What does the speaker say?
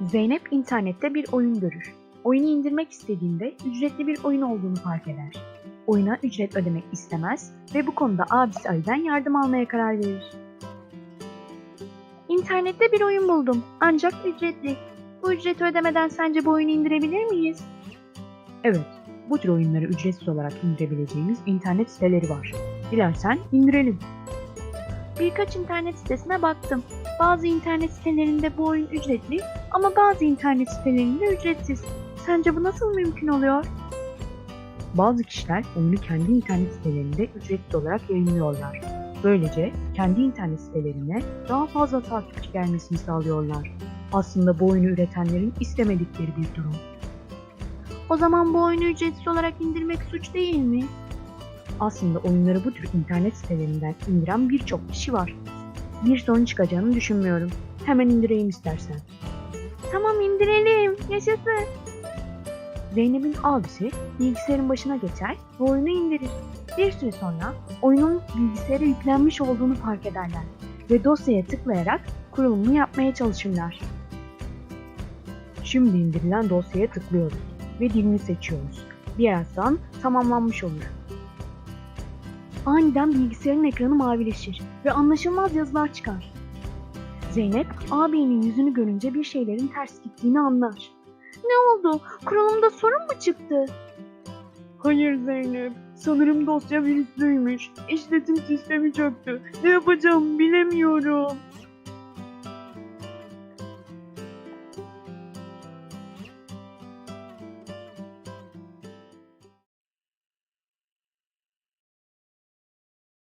Zeynep internette bir oyun görür. Oyunu indirmek istediğinde ücretli bir oyun olduğunu fark eder. Oyuna ücret ödemek istemez ve bu konuda abisi Ali'den yardım almaya karar verir. İnternette bir oyun buldum ancak ücretli. Bu ücreti ödemeden sence bu oyunu indirebilir miyiz? Evet, bu tür oyunları ücretsiz olarak indirebileceğimiz internet siteleri var. Dilersen indirelim. Birkaç internet sitesine baktım. Bazı internet sitelerinde bu oyun ücretli ama bazı internet sitelerinde ücretsiz. Sence bu nasıl mümkün oluyor? Bazı kişiler oyunu kendi internet sitelerinde ücretli olarak yayınlıyorlar. Böylece kendi internet sitelerine daha fazla takipçi gelmesini sağlıyorlar. Aslında bu oyunu üretenlerin istemedikleri bir durum. O zaman bu oyunu ücretsiz olarak indirmek suç değil mi? Aslında oyunları bu tür internet sitelerinden indiren birçok kişi var. Bir sorun çıkacağını düşünmüyorum. Hemen indireyim istersen. Tamam indirelim. Yaşasın. Zeynep'in abisi bilgisayarın başına geçer ve oyunu indirir. Bir süre sonra oyunun bilgisayara yüklenmiş olduğunu fark ederler ve dosyaya tıklayarak kurulumunu yapmaya çalışırlar. Şimdi indirilen dosyaya tıklıyoruz ve dilini seçiyoruz. Birazdan tamamlanmış olur. Aniden bilgisayarın ekranı mavileşir ve anlaşılmaz yazılar çıkar. Zeynep abinin yüzünü görünce bir şeylerin ters gittiğini anlar. Ne oldu? Kurulumda sorun mu çıktı? Hayır Zeynep. Sanırım dosya virüslüymüş. İşletim sistemi çöktü. Ne yapacağım bilemiyorum.